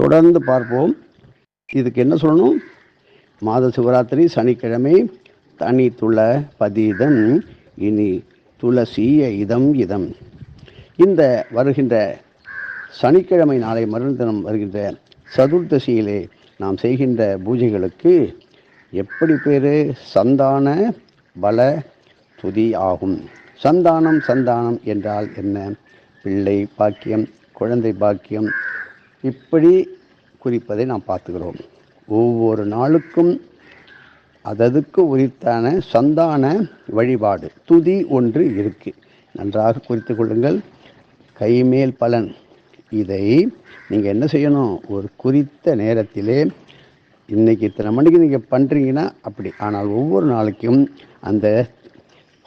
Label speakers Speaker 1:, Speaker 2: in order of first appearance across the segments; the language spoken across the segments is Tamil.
Speaker 1: தொடர்ந்து பார்ப்போம். இதுக்கு என்ன சொல்லணும்? மாத சிவராத்திரி சனிக்கிழமை தனி துள பதிதம் இனி துளசிய இதம் இதம். இந்த வருகின்ற சனிக்கிழமை நாளை மறுதினம் வருகின்ற சதுர்தசியிலே நாம் செய்கின்ற பூஜைகளுக்கு எப்படி பேர்? சந்தான பல துதி ஆகும். சந்தானம் சந்தானம் என்றால் என்ன? பிள்ளை பாக்கியம் குழந்தை பாக்கியம் இப்படி குறிப்பதை நாம் பார்த்துக்கிறோம். ஒவ்வொரு நாளுக்கும் அததுக்கு உரித்தான சந்தான வழிபாடு துதி ஒன்று இருக்கு. நன்றாக குறித்து கொள்ளுங்கள். கைமேல் பலன். இதை நீங்கள் என்ன செய்யணும்? ஒரு குறித்த நேரத்திலே இன்னைக்கு இத்தனை மணிக்கு நீங்கள் பண்ணுறீங்கன்னா அப்படி. ஆனால் ஒவ்வொரு நாளைக்கும் அந்த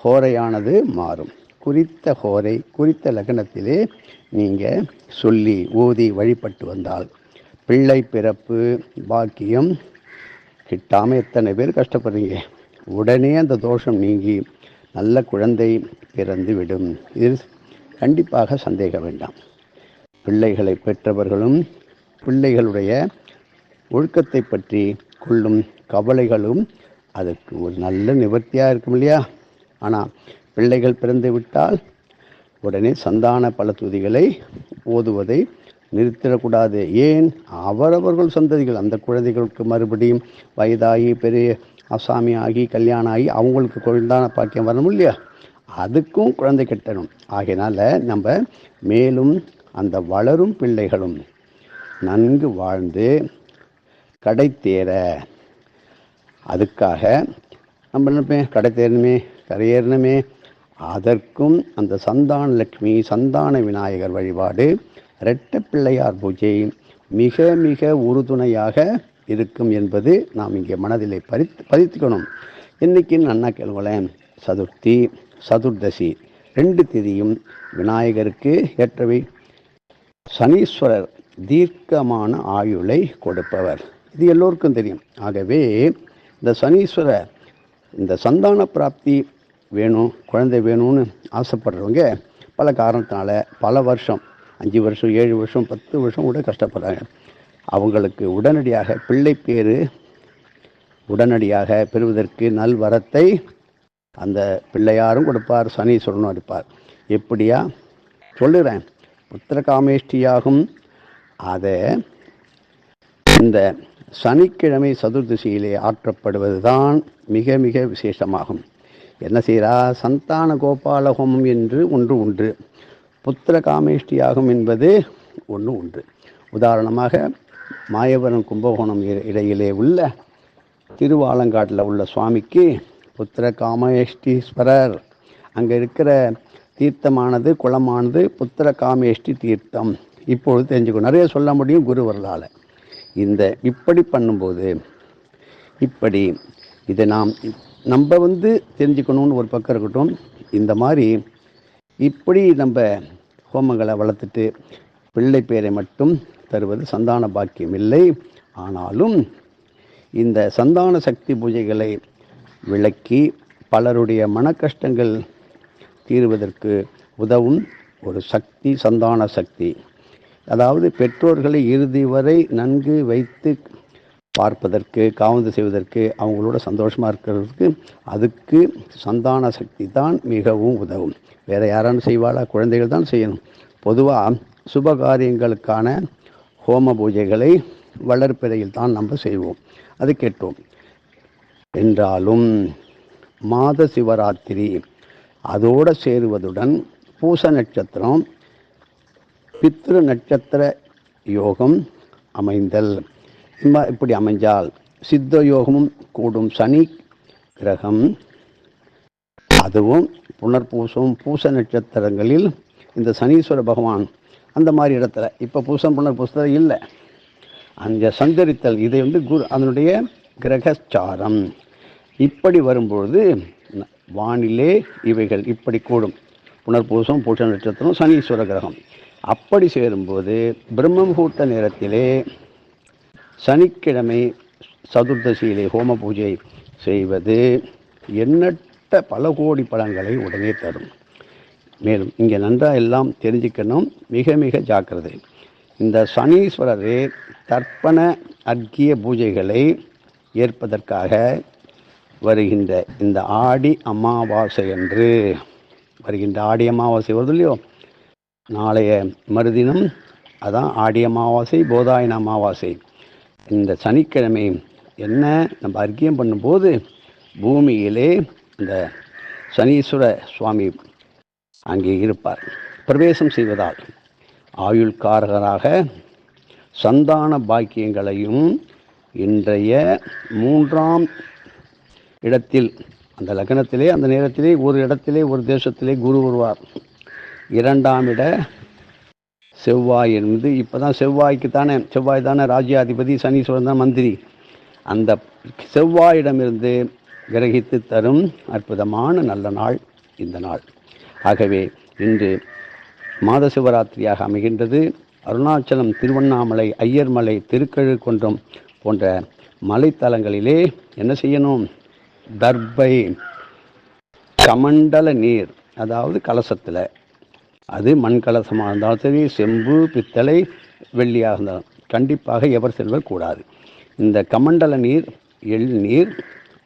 Speaker 1: ஹோரையானது மாறும். குறித்த ஹோரை குறித்த லக்னத்திலே நீங்கள் சொல்லி ஊதி வழிபட்டு வந்தால் பிள்ளை பிறப்பு பாக்கியம் கிட்டாமல் எத்தனை பேர் கஷ்டப்படுறீங்க? உடனே அந்த தோஷம் நீங்கி நல்ல குழந்தை பிறந்து விடும். இது கண்டிப்பாக சந்தேகம் வேண்டாம். பிள்ளைகளை பெற்றவர்களும் பிள்ளைகளுடைய ஒழுக்கத்தை பற்றி கொள்ளும் கவலைகளும் அதற்கு ஒரு நல்ல நிவர்த்தியாக இருக்கும் இல்லையா? ஆனால் பிள்ளைகள் பிறந்து விட்டால் உடனே சந்தான பல துதிகளை ஓதுவதை நிறுத்திடக்கூடாது. ஏன்? அவரவர்கள் சந்ததிகள் அந்த குழந்தைகளுக்கு மறுபடியும் வயதாகி பெரிய அசாமி ஆகி கல்யாணம் ஆகி அவங்களுக்கு குழந்தான பாக்கியம் வரணும் இல்லையா? அதுக்கும் குழந்தை கட்டணும். ஆகையினால் நம்ம மேலும் அந்த வளரும் பிள்ளைகளும் நன்கு வாழ்ந்து கடை தேர. அதுக்காக நம்ம நினைப்பேன்? கடை தேரணுமே கரையேறணுமே அதற்கும் அந்த சந்தான லட்சுமி சந்தான விநாயகர் வழிபாடு ரெட்ட பிள்ளையார் பூஜை மிக மிக உறுதுணையாக இருக்கும் என்பது நாம் இங்கே மனதிலே பறித்து பதித்துக்கணும். இன்னைக்கு அண்ணா கேளுங்களேன் சதுர்த்தி சதுர்தசி ரெண்டு திதியும் விநாயகருக்கு ஏற்றவை. சனீஸ்வரர் தீர்க்கமான ஆயுளை கொடுப்பவர். இது எல்லோருக்கும் தெரியும். ஆகவே இந்த சனீஸ்வரர் இந்த சந்தான பிராப்தி வேணும் குழந்தை வேணும்னு ஆசைப்படுறவங்க பல காரணத்தினால பல வருஷம் அஞ்சு வருஷம் ஏழு வருஷம் பத்து வருஷம் கூட கஷ்டப்படுறாங்க. அவங்களுக்கு உடனடியாக பிள்ளை பேர் உடனடியாக பெறுவதற்கு நல்வரத்தை அந்த பிள்ளையாரும் கொடுப்பார் சனீஸ்வரனும் அடிப்பார். எப்படியா? சொல்லுறேன். புத்திரகாமேஷ்டியாகும். அதை இந்த சனிக்கிழமை சதுர்திசையிலே ஆற்றப்படுவது தான் மிக மிக விசேஷமாகும். என்ன செய்கிறா சந்தான கோபால ஹோமம் என்று ஒன்று உண்டு. புத்திர காமேஷ்டி ஆகும் என்பது ஒன்று உண்டு. உதாரணமாக மாயவரம் கும்பகோணம் இ- இடையிலே உள்ள திருவாலங்காட்டில் உள்ள சுவாமிக்கு புத்திர காமேஷ்டீஸ்வரர். அங்கே இருக்கிற தீர்த்தமானது குளமானது புத்திர காமேஷ்டி தீர்த்தம். இப்பொழுது தெரிஞ்சுக்கணும். நிறைய சொல்ல முடியும் குருவர்களால் இந்த இப்படி பண்ணும்போது இப்படி இதை நாம் நம்ம வந்து தெரிஞ்சுக்கணும்னு ஒரு பக்கம் இருக்கட்டும் இந்த மாதிரி இப்படி நம்ம ஹோமங்களை வளர்த்துட்டு பிள்ளை பேரை மட்டும் தருவது சந்தான பாக்கியம் இல்லை. ஆனாலும் இந்த சந்தான சக்தி பூஜைகளை விளக்கி பலருடைய மன கஷ்டங்கள் தீர்வதற்கு உதவும் ஒரு சக்தி சந்தான சக்தி. அதாவது பெற்றோர்களை இறுதி வரை நன்கு வைத்து பார்ப்பதற்கு காவந்து செய்வதற்கு அவங்களோட சந்தோஷமாக இருக்கிறதுக்கு அதுக்கு சந்தான சக்தி தான் மிகவும் உதவும். வேறு யாராலும் செய்வாளா? குழந்தைகள் தான் செய்யணும். பொதுவாக சுப காரியங்களுக்கான ஹோம பூஜைகளை வளர்ப்பிறையில் தான் நம்ம செய்வோம். அது கேட்டோம். என்றாலும் மாத சிவராத்திரி அதோடு சேருவதுடன் பூச நட்சத்திரம் பித்ரு நட்சத்திர யோகம் அமைந்தல். இப்படி அமைஞ்சால் சித்த யோகமும் கூடும் சனி கிரகம். அதுவும் புனர்பூசம் பூச நட்சத்திரங்களில் இந்த சனீஸ்வர பகவான் அந்த மாதிரி இடத்துல. இப்போ பூசம் புனர்பூசத்தில் இல்லை. அந்த சஞ்சரித்தல் இதை வந்து குரு அதனுடைய கிரகச்சாரம். இப்படி வரும்பொழுது வானிலே இவைகள் இப்படி கூடும். புனர்பூசம் பூச நட்சத்திரம் சனீஸ்வர கிரகம். அப்படி சேரும்போது பிரம்ம முகூர்த்த நேரத்திலே சனிக்கிழமை சதுர்தசியிலே ஹோம பூஜை செய்வது எண்ணற்ற பல கோடி பலன்களை உடனே தரும். மேலும் இங்கே நன்றாக எல்லாம் தெரிஞ்சுக்கணும். மிக மிக ஜாக்கிரதை. இந்த சனீஸ்வரரே தர்ப்பண அர்க்கிய பூஜைகளை ஏற்பதற்காக வருகின்ற இந்த ஆடி அமாவாசை என்று வருகின்ற ஆடி அமாவாசை வருது இல்லையோ? நாளைய மறுதினம் அதான் ஆடி அமாவாசை போதாயன அமாவாசை. இந்த சனிக்கிழமை என்ன நம்ம அர்க்கியம் பண்ணும்போது பூமியிலே இந்த சனீஸ்வர சுவாமி அங்கே இருப்பார். பிரவேசம் செய்வதால் ஆயுள்காரகராக சந்தான பாக்கியங்களையும் இன்றைய மூன்றாம் இடத்தில் அந்த லக்னத்திலே அந்த நேரத்திலே ஒரு இடத்திலே ஒரு தேசத்திலே குரு வருவார். இரண்டாம் இட செவ்வாய் இருந்து இப்போ தான் செவ்வாய்க்கு தானே செவ்வாய் தானே ராஜ்யாதிபதி சனீஸ்வரன் தான் மந்திரி. அந்த செவ்வாயிடமிருந்து கிரகித்து தரும் அற்புதமான நல்ல நாள் இந்த நாள். ஆகவே இன்று மாத சிவராத்திரியாக அமைகின்றது. அருணாச்சலம் திருவண்ணாமலை ஐயர்மலை திருக்கழுக்குன்றம் போன்ற மலைத்தலங்களிலே என்ன செய்யணும்? தர்பை கமண்டல நீர் அதாவது கலசத்தில் அது மண் கலசமாக இருந்தாலும் சரி செம்பு பித்தளை வெள்ளியாக இருந்தாலும் கண்டிப்பாக எவர் செல்வர் கூடாது. இந்த கமண்டல நீர் எள் நீர்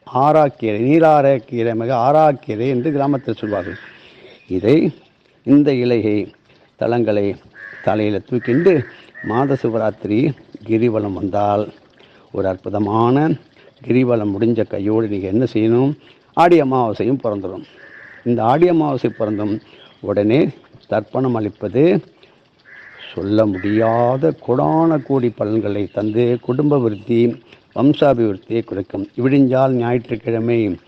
Speaker 1: ஆறாக்கீரை நீராரக்கீரை மிக ஆறாக்கீரை என்று கிராமத்தில் சொல்வார்கள். இதை இந்த இலையை தலங்களை தலையில் தூக்கிண்டு மாத சிவராத்திரி கிரிவலம் வந்தால் ஒரு அற்புதமான கிரிவலம் முடிஞ்ச கையோடு நீங்கள் என்ன செய்யணும்? ஆடி அமாவாசையும் பிறந்துடும். இந்த ஆடி அமாவாசை பிறந்தும் உடனே தர்ப்பணம் அளிப்பது சொல்ல முடியாத கொடான கோடி பலன்களை தந்து குடும்ப விருத்தி வம்சாபிவிருத்தியை குறைக்கும். விடிஞ்சால் ஞாயிற்றுக்கிழமை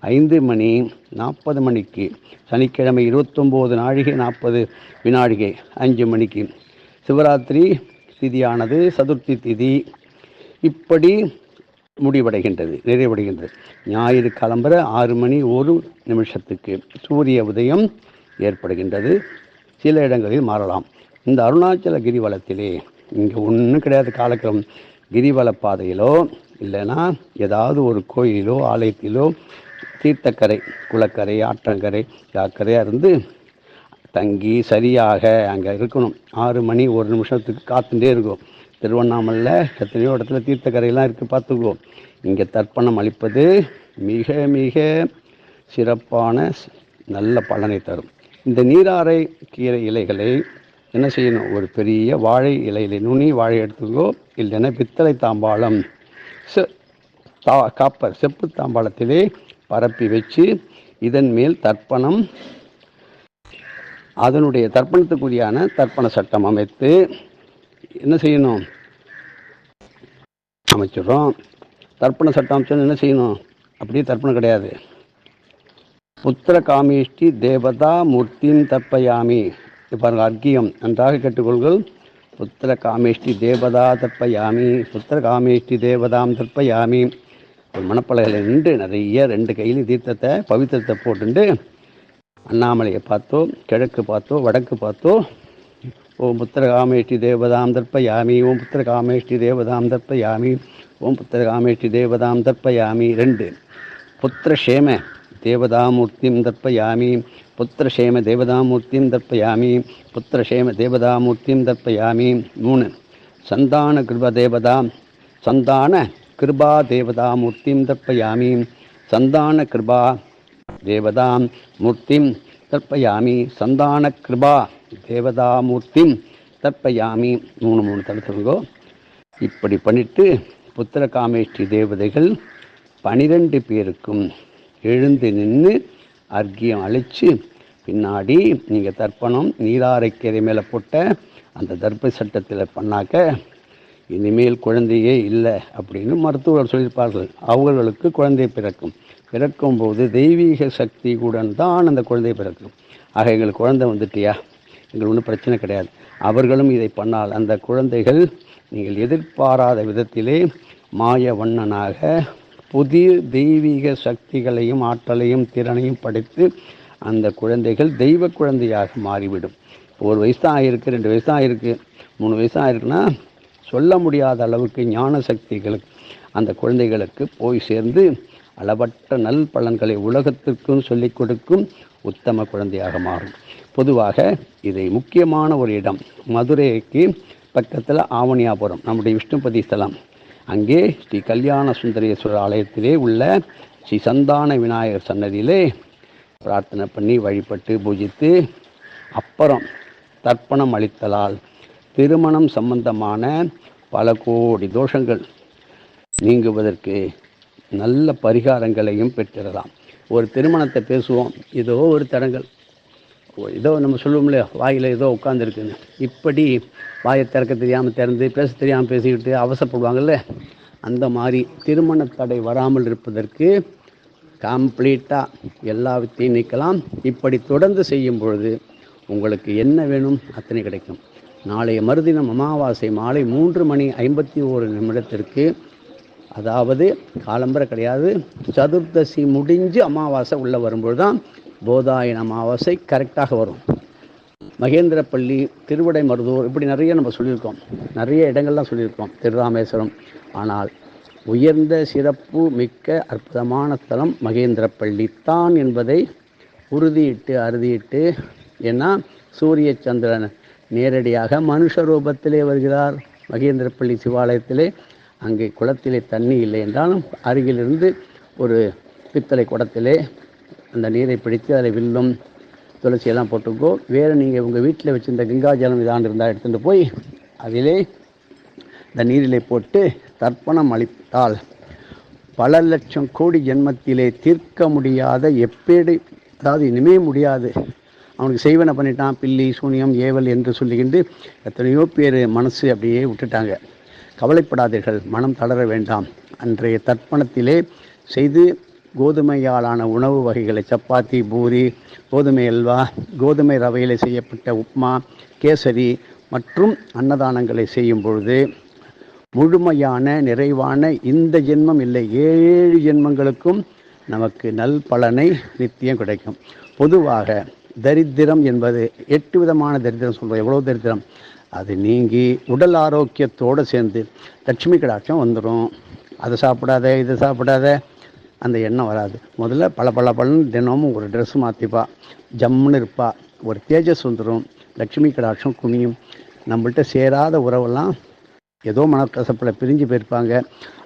Speaker 1: ஐந்து மணி நாற்பது மணிக்கு சனிக்கிழமை இருபத்தொம்போது நாழிகை நாற்பது வினாடிகை அஞ்சு மணிக்கு. சிவராத்திரி திதியானது சதுர்த்தி திதி. இப்படி முடிவடைகின்றது நிறைவடைகின்றது. ஞாயிறு கிளம்புற ஆறு மணி ஒரு நிமிஷத்துக்கு சூரிய உதயம் ஏற்படுகின்றது. சில இடங்களில் மாறலாம். இந்த அருணாச்சல கிரிவலத்திலே இங்கே ஒன்றும் கிடையாது காலக்கிரம் கிரிவல பாதையிலோ இல்லைன்னா ஏதாவது ஒரு கோயிலோ ஆலயத்திலோ தீர்த்தக்கரை குளக்கரை ஆற்றங்கரை யாக்கரையாக இருந்து தங்கி சரியாக அங்கே இருக்கணும். ஆறு மணி ஒரு நிமிஷத்துக்கு காத்துட்டே இருக்கும். திருவண்ணாமலையில் எத்தனையோ இடத்துல தீர்த்தக்கரையெல்லாம் இருக்குது பார்த்துக்குவோம் இங்கே தர்ப்பணம் அளிப்பது மிக மிக சிறப்பான நல்ல பலனை தரும். இந்த நீராரை கீரை இலைகளை என்ன செய்யணும்? ஒரு பெரிய வாழை இலையில நுனி வாழை எடுத்துக்கோ இல்லைன்னா பித்தளை தாம்பாளம். செ- தா காப்பர் செப்பு தாம்பாளத்திலே பரப்பி வச்சு இதன் மேல் தர்ப்பணம் அதனுடைய தர்ப்பணத்துக்குரியான தர்ப்பண சட்டம் அமைத்து என்ன செய்யணும்? அமைச்சிடுறோம். தர்ப்பண சட்டம் அமைச்சோன்னு என்ன செய்யணும்? அப்படியே தர்ப்பணம் கிடையாது. புத்திர காமேஷ்டி தேவதா மூர்த்திம் தப்பயாமி பாருங்க அர்க்கியம். நன்றாக கேட்டுக்கொள்கள் புத்திர காமேஷ்டி தேவதா தற்பயாமி புத்திர காமேஷ்டி தேவதாம் தற்பயாமி ஒரு மணப்பலகையில் நின்று நிறைய ரெண்டு கையிலும் தீர்த்தத்தை பவித்திரத்தை போட்டுண்டு அண்ணாமலையை பார்த்தோ கிழக்கு பார்த்தோ வடக்கு பார்த்தோ ஓம் புத்திர காமேஷ்டி தேவதாம் தற்பயாமி ஓம் புத்திர காமேஷ்டி தேவதாம் தற்பயாமி ஓம் புத்திர காமேஷ்டி தேவதாம் தற்பயாமி ரெண்டு. புத்திர புத்திரஷேம தேவதாமூர்த்திம் தர்ப்பயாமி. புத்திரஷேம தேவதாமூர்த்திம் தர்ப்பயாமி. புத்திரஷேம தேவதாமூர்த்திம் தர்ப்பயாமி. மூணு. சந்தான கிருப தேவதா சந்தான கிருபா தேவதாமூர்த்திம் தர்ப்பயாமி. சந்தான கிருபா தேவதாம் மூர்த்திம் தர்ப்பயாமி. சந்தான கிருபா தேவதாமூர்த்திம் தர்ப்பயாமி. மூணு மூணு தடுத்துருங்கோ இப்படி பண்ணிட்டு புத்திர காமேஷ்டி தேவதைகள் பனிரெண்டு பேருக்கும் எழுந்து நின்று அர்க்கியம் அழித்து பின்னாடி நீங்கள் தர்ப்பணம் நீராரைக்கரை மேலே போட்ட அந்த தர்ப்ப சட்டத்தில் பண்ணாக்க இனிமேல் குழந்தையே இல்லை அப்படின்னு மருத்துவர் சொல்லியிருப்பார்கள். அவர்களுக்கு குழந்தை பிறக்கும். பிறக்கும்போது தெய்வீக சக்தியுடன் தான் அந்த குழந்தை பிறக்கும். ஆக எங்களுக்கு குழந்தை வந்துட்டியா? எங்களுக்கு ஒன்றும் பிரச்சனை கிடையாது. அவர்களும் இதை பண்ணால் அந்த குழந்தைகள் நீங்கள் எதிர்பாராத விதத்திலே மாய வண்ணனாக புதிய தெய்வீக சக்திகளையும் ஆற்றலையும் திறனையும் படைத்து அந்த குழந்தைகள் தெய்வ குழந்தையாக மாறிவிடும். ஒரு வயசு தான் ரெண்டு வயசு ஆகிருக்கு மூணு வயசு தான் சொல்ல முடியாத அளவுக்கு ஞான சக்திகளுக்கு அந்த குழந்தைகளுக்கு போய் சேர்ந்து அளவற்ற நல் பலன்களை உலகத்திற்கும் சொல்லிக் கொடுக்கும் உத்தம குழந்தையாக மாறும். பொதுவாக இதை முக்கியமான ஒரு இடம் மதுரைக்கு பக்கத்தில் ஆவணியாபுரம் நம்முடைய விஷ்ணுபதி ஸ்தலம் அங்கே ஸ்ரீ கல்யாண சுந்தரேஸ்வரர் ஆலயத்திலே உள்ள ஸ்ரீ சந்தான விநாயகர் சன்னதியிலே பிரார்த்தனை பண்ணி வழிபட்டு பூஜித்து அப்புறம் தர்ப்பணம் அளித்தலால் திருமணம் சம்பந்தமான பல கோடி தோஷங்கள் நீங்குவதற்கு நல்ல பரிகாரங்களையும் பெற்றிடலாம். ஒரு திருமணத்தை பேசுவோம். ஏதோ ஒரு தடங்கள். ஏதோ நம்ம சொல்லுவோம்ல வாயில் ஏதோ உட்காந்துருக்குன்னு இப்படி வாயை திறக்க தெரியாமல் திறந்து பேச தெரியாமல் பேசிக்கிட்டு அவசரப்படுவாங்கல்ல? அந்த மாதிரி திருமண தடை வராமல் இருப்பதற்கு கம்ப்ளீட்டாக எல்லாத்தையும் நீக்கலாம். இப்படி தொடர்ந்து செய்யும் பொழுது உங்களுக்கு என்ன வேணும்? அத்தனை கிடைக்கும். நாளைய மறுதினம் அமாவாசை மாலை மூன்று மணி ஐம்பத்தி ஓரு நிமிடத்திற்கு. அதாவது காலம்பரை கிடையாது. சதுர்தசி முடிஞ்சு அமாவாசை உள்ளே வரும்பொழுது தான் போதாயன அமாவாசை கரெக்டாக வரும். மகேந்திரப்பள்ளி திருவிடைமருதூர் இப்படி நிறைய நம்ம சொல்லியிருக்கோம். நிறைய இடங்கள்லாம் சொல்லியிருக்கோம் திருராமேஸ்வரம். ஆனால் உயர்ந்த சிறப்பு மிக்க அற்புதமான தலம் மகேந்திரப்பள்ளி தான் என்பதை உறுதியிட்டு அறுதியிட்டு ஏன்னா சூரிய சந்திரன் நேரடியாக மனுஷ ரூபத்திலே வருகிறார். மகேந்திரப்பள்ளி சிவாலயத்திலே அங்கே குளத்திலே தண்ணி இல்லை என்றாலும் அருகிலிருந்து ஒரு பித்தளை குடத்திலே அந்த நீரை பிடித்து அதில் வில்லும் துளசியெல்லாம் போட்டுக்கோ. வேறு நீங்கள் உங்கள் வீட்டில் வச்சுருந்த கங்கா ஜலம் இதாண்டு இருந்தால் எடுத்துகிட்டு போய் அதிலே இந்த நீரிலே போட்டு தர்ப்பணம் அளித்தால் பல லட்சம் கோடி ஜென்மத்திலே தீர்க்க முடியாத எப்பேடு அதாவது இனிமே முடியாது. அவனுக்கு செய்வன பண்ணிட்டான் பில்லி சூனியம் ஏவல் என்று சொல்லிக்கிண்டு எத்தனையோ பேர் மனசு அப்படியே விட்டுட்டாங்க. கவலைப்படாதீர்கள் மனம் தளர வேண்டாம். அன்றைய தர்ப்பணத்திலே செய்து கோதுமையாலான உணவு வகைகளை சப்பாத்தி பூரி கோதுமை அல்வா கோதுமை ரவையில் செய்யப்பட்ட உப்மா கேசரி மற்றும் அன்னதானங்களை செய்யும் பொழுது முழுமையான நிறைவான இந்த ஜென்மம் இல்லை ஏழு ஜென்மங்களுக்கும் நமக்கு நல் பலனை நித்தியம் கிடைக்கும். பொதுவாக தரித்திரம் என்பது எட்டு விதமான தரித்திரம் சொல்கிறோம் எவ்வளோ தரித்திரம்? அது நீங்கி உடல் ஆரோக்கியத்தோடு சேர்ந்து லட்சுமி கடாட்சம் வந்துடும் அதை சாப்பிடாத இதை சாப்பிடாத அந்த எண்ணம் வராது. முதல்ல பல பல பலன்னு தினமும் ஒரு ட்ரெஸ் மாற்றிப்பா ஜம்முன்னு இருப்பா. ஒரு தேஜஸ் வந்துடும் லக்ஷ்மி கடாட்சம் குனியும். நம்மள்கிட்ட சேராத உறவெல்லாம் ஏதோ மனக்கசப்பில் பிரிஞ்சு போயிருப்பாங்க.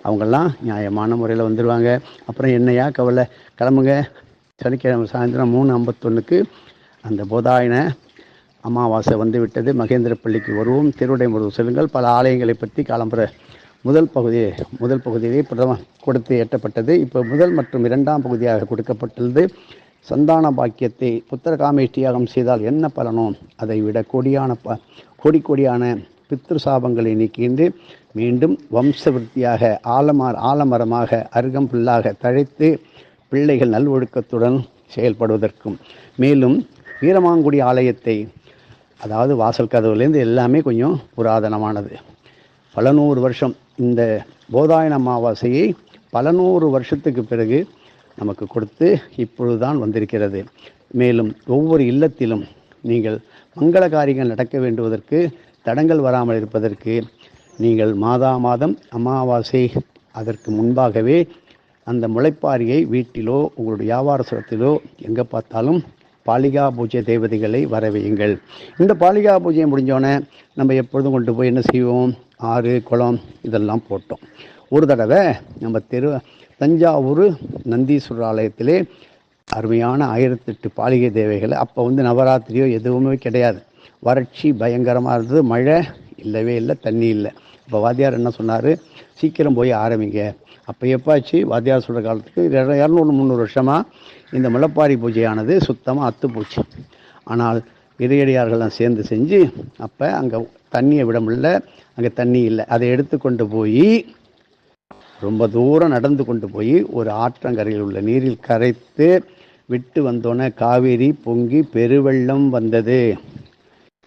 Speaker 1: அவங்கெல்லாம் நியாயமான முறையில் வந்துடுவாங்க அப்புறம் என்னையா கவலை? கிளம்புங்க. சனிக்கிழமை சாயந்தரம் மூணு ஐம்பத்தொன்றுக்கு அந்த போதாயன அமாவாசை வந்து விட்டது. மகேந்திரப்பள்ளிக்கு வருவோம். திருவிடைமுருகு செல்லுங்கள். பல ஆலயங்களை பற்றி காலம்புற முதல் பகுதி முதல் பகுதியிலே பிரதம கொடுத்து எட்டப்பட்டது. இப்போ முதல் மற்றும் இரண்டாம் பகுதியாக கொடுக்கப்பட்டுள்ளது. சந்தான பாக்கியத்தை புத்திர காமேஷ்டியாகம் செய்தால் என்ன பலனோ அதை விட கொடியான ப கொடி கொடியான பித்ரு சாபங்களை நீக்கின்று மீண்டும் வம்சவிருத்தியாக ஆலமர ஆலமரமாக அருகம்புல்லாக தழைத்து பிள்ளைகள் நல்வொழுக்கத்துடன் செயல்படுவதற்கும். மேலும் வீரமாங்குடி ஆலயத்தை அதாவது வாசல் கதவுலேருந்து எல்லாமே கொஞ்சம் புராதனமானது. பல நூறு வருஷம் இந்த போதாயன அமாவாசையை பல நூறு வருஷத்துக்கு பிறகு நமக்கு கொடுத்து இப்பொழுதுதான் வந்திருக்கிறது. மேலும் ஒவ்வொரு இல்லத்திலும் நீங்கள் மங்கள காரியங்கள் நடக்க வேண்டுவதற்கு தடங்கள் வராமல் இருப்பதற்கு நீங்கள் மாதா மாதம் அமாவாசை அதற்கு முன்பாகவே அந்த முளைப்பாரியை வீட்டிலோ உங்களுடைய வியாபார சுரத்திலோ எங்கே பார்த்தாலும் பாலிகா பூஜை தேவதைகளை வரவையுங்கள். இந்த பாலிகா பூஜையை முடிஞ்சோடனே நம்ம எப்பொழுதும் கொண்டு போய் என்ன செய்வோம்? ஆறு குளம் இதெல்லாம் போட்டோம். ஒரு தடவை நம்ம தெரு தஞ்சாவூர் நந்தீஸ்வரர் ஆலயத்திலே அருமையான ஆயிரத்தெட்டு பாலிகை தேவைகளை அப்போ வந்து நவராத்திரியோ எதுவுமே கிடையாது. வறட்சி பயங்கரமாக இருந்தது. மழை இல்லவே இல்லை தண்ணி இல்லை. இப்போ வாத்தியார் என்ன சொன்னார்? சீக்கிரம் போய் ஆரம்பிங்க. அப்போ எப்பாச்சு வாத்தியார் சொல்கிற காலத்துக்கு இர- இரநூறு முந்நூறு வருஷமாக இந்த முளப்பாரி பூஜையானது சுத்தமாக அத்து போச்சு. ஆனால் இறையடியார்கள்லாம் சேர்ந்து செஞ்சு அப்போ அங்கே தண்ணியை விட முடியல அங்கே தண்ணி இல்லை. அதை எடுத்து கொண்டு போய் ரொம்ப தூரம் நடந்து கொண்டு போய் ஒரு ஆற்றங்கரையில் உள்ள நீரில் கரைத்து விட்டு வந்தோன்னே காவேரி பொங்கி பெருவெள்ளம் வந்தது.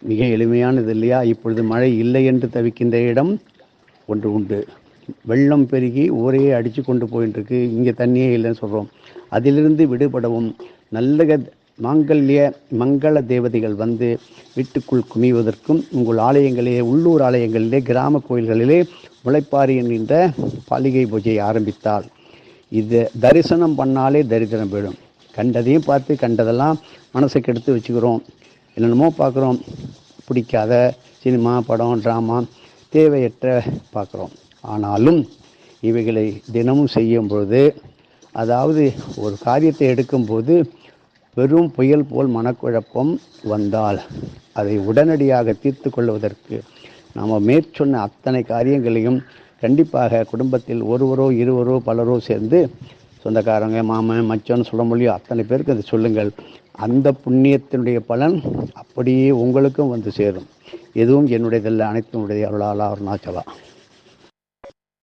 Speaker 1: மிக எளிமையானது இல்லையா? இப்பொழுது மழை இல்லை என்று தவிக்கின்ற இடம் ஒன்று உண்டு. வெள்ளம் பெருகி ஊரையே அடித்து கொண்டு போயிட்டுருக்கு இங்கே தண்ணியே இல்லைன்னு சொல்கிறோம் அதிலிருந்து விடுபடவும் நல்ல க- மாங்கல்ய மங்கள தேவதைகள் வந்து வீட்டுக்குள் குமிவதற்கும் உங்கள் ஆலயங்களிலே உள்ளூர் ஆலயங்களிலே கிராம கோயில்களிலே முளைப்பாரி என்கின்ற பாலிகை பூஜையை ஆரம்பித்தால் இது தரிசனம் பண்ணாலே தரித்திரம் போயிடும் கண்டதையும் பார்த்து கண்டதெல்லாம் மனசை கெடுத்து வச்சுக்கிறோம். என்னென்னமோ பார்க்குறோம். பிடிக்காத சினிமா படம் ட்ராமா தேவையற்ற பார்க்குறோம். ஆனாலும் இவைகளை தினமும் செய்யும் பொழுது அதாவது ஒரு காரியத்தை எடுக்கும்போது பெரும் புயல் போல் மனக்குழப்பம் வந்தால் அதை உடனடியாக தீர்த்து கொள்வதற்கு நாம் மேற்சொன்ன அத்தனை காரியங்களையும் கண்டிப்பாக குடும்பத்தில் ஒருவரோ இருவரோ பலரோ சேர்ந்து சொந்தக்காரங்க மாமன் மச்சன் சொல்ல முடியும் அத்தனை பேருக்கு அதை சொல்லுங்கள். அந்த புண்ணியத்தினுடைய பலன் அப்படியே உங்களுக்கும் வந்து சேரும். எதுவும் என்னுடையதல்ல அனைத்தினுடைய உடைய அருளாளா அருணாச்சலா